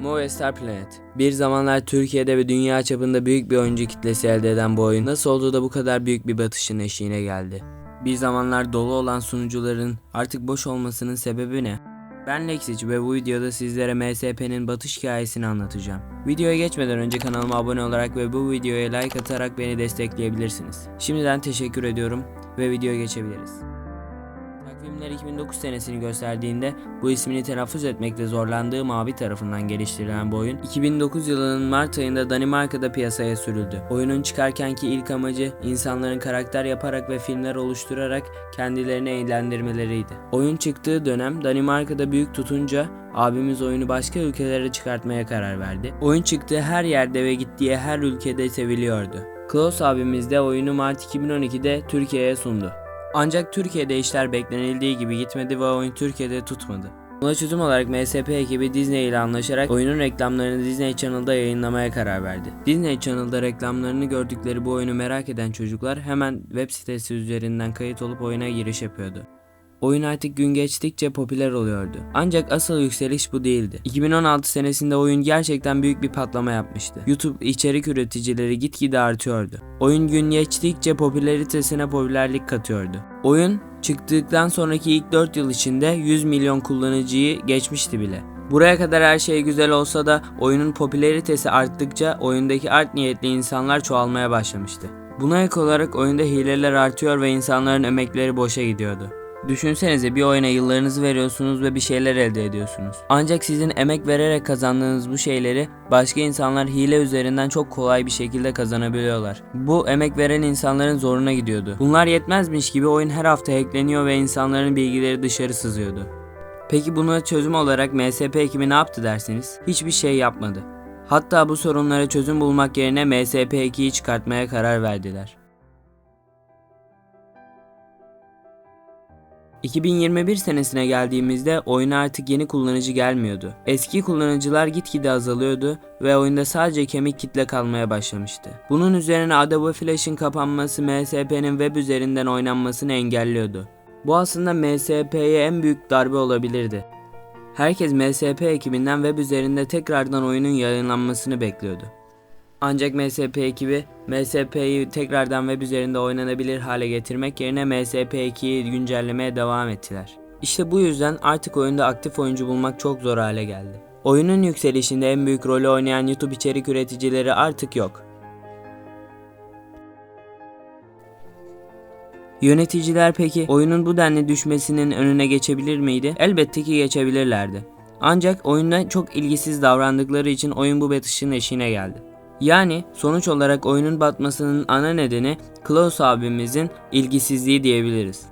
Movie Star Planet. Bir zamanlar Türkiye'de ve dünya çapında büyük bir oyuncu kitlesi elde eden bu oyun nasıl oldu da bu kadar büyük bir batışın eşiğine geldi? Bir zamanlar dolu olan sunucuların artık boş olmasının sebebi ne? Ben Lexic ve bu videoda sizlere MSP'nin batış hikayesini anlatacağım. Videoya geçmeden önce kanalıma abone olarak ve bu videoya like atarak beni destekleyebilirsiniz. Şimdiden teşekkür ediyorum ve videoya geçebiliriz. Takvimler 2009 senesini gösterdiğinde bu ismini telaffuz etmekte zorlandığı Mavi tarafından geliştirilen bu oyun 2009 yılının Mart ayında Danimarka'da piyasaya sürüldü. Oyunun çıkarkenki ilk amacı insanların karakter yaparak ve filmler oluşturarak kendilerini eğlendirmeleriydi. Oyun çıktığı dönem Danimarka'da büyük tutunca abimiz oyunu başka ülkelere çıkartmaya karar verdi. Oyun çıktığı her yerde ve gittiği her ülkede seviliyordu. Klaus abimiz de oyunu Mart 2012'de Türkiye'ye sundu. Ancak Türkiye'de işler beklenildiği gibi gitmedi ve oyun Türkiye'de tutmadı. Buna çözüm olarak MSP ekibi Disney ile anlaşarak oyunun reklamlarını Disney Channel'da yayınlamaya karar verdi. Disney Channel'da reklamlarını gördükleri bu oyunu merak eden çocuklar hemen web sitesi üzerinden kayıt olup oyuna giriş yapıyordu. Oyun artık gün geçtikçe popüler oluyordu. Ancak asıl yükseliş bu değildi. 2016 senesinde oyun gerçekten büyük bir patlama yapmıştı. YouTube içerik üreticileri gitgide artıyordu. Oyun gün geçtikçe popülaritesine popülerlik katıyordu. Oyun çıktıktan sonraki ilk 4 yıl içinde 100 milyon kullanıcıyı geçmişti bile. Buraya kadar her şey güzel olsa da oyunun popülaritesi arttıkça oyundaki art niyetli insanlar çoğalmaya başlamıştı. Buna ek olarak oyunda hileler artıyor ve insanların emekleri boşa gidiyordu. Düşünsenize bir oyuna yıllarınızı veriyorsunuz ve bir şeyler elde ediyorsunuz. Ancak sizin emek vererek kazandığınız bu şeyleri başka insanlar hile üzerinden çok kolay bir şekilde kazanabiliyorlar. Bu emek veren insanların zoruna gidiyordu. Bunlar yetmezmiş gibi oyun her hafta hackleniyor ve insanların bilgileri dışarı sızıyordu. Peki buna çözüm olarak MSP ekibi ne yaptı dersiniz? Hiçbir şey yapmadı. Hatta bu sorunlara çözüm bulmak yerine MSP 2'yi çıkartmaya karar verdiler. 2021 senesine geldiğimizde oyuna artık yeni kullanıcı gelmiyordu. Eski kullanıcılar gitgide azalıyordu ve oyunda sadece kemik kitle kalmaya başlamıştı. Bunun üzerine Adobe Flash'ın kapanması MSP'nin web üzerinden oynanmasını engelliyordu. Bu aslında MSP'ye en büyük darbe olabilirdi. Herkes MSP ekibinden web üzerinde tekrardan oyunun yayınlanmasını bekliyordu. Ancak MSP ekibi MSP'yi tekrardan web üzerinde oynanabilir hale getirmek yerine MSP2'yi güncellemeye devam ettiler. İşte bu yüzden artık oyunda aktif oyuncu bulmak çok zor hale geldi. Oyunun yükselişinde en büyük rolü oynayan YouTube içerik üreticileri artık yok. Yöneticiler peki oyunun bu denli düşmesinin önüne geçebilir miydi? Elbette ki geçebilirlerdi. Ancak oyunda çok ilgisiz davrandıkları için oyun bu batışın eşiğine geldi. Yani sonuç olarak oyunun batmasının ana nedeni Klaus abimizin ilgisizliği diyebiliriz.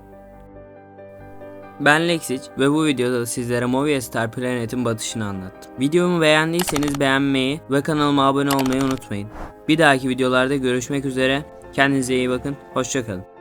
Ben Lexic ve bu videoda da sizlere Movie Star Planet'in batışını anlattım. Videomu beğendiyseniz beğenmeyi ve kanalıma abone olmayı unutmayın. Bir dahaki videolarda görüşmek üzere. Kendinize iyi bakın. Hoşçakalın.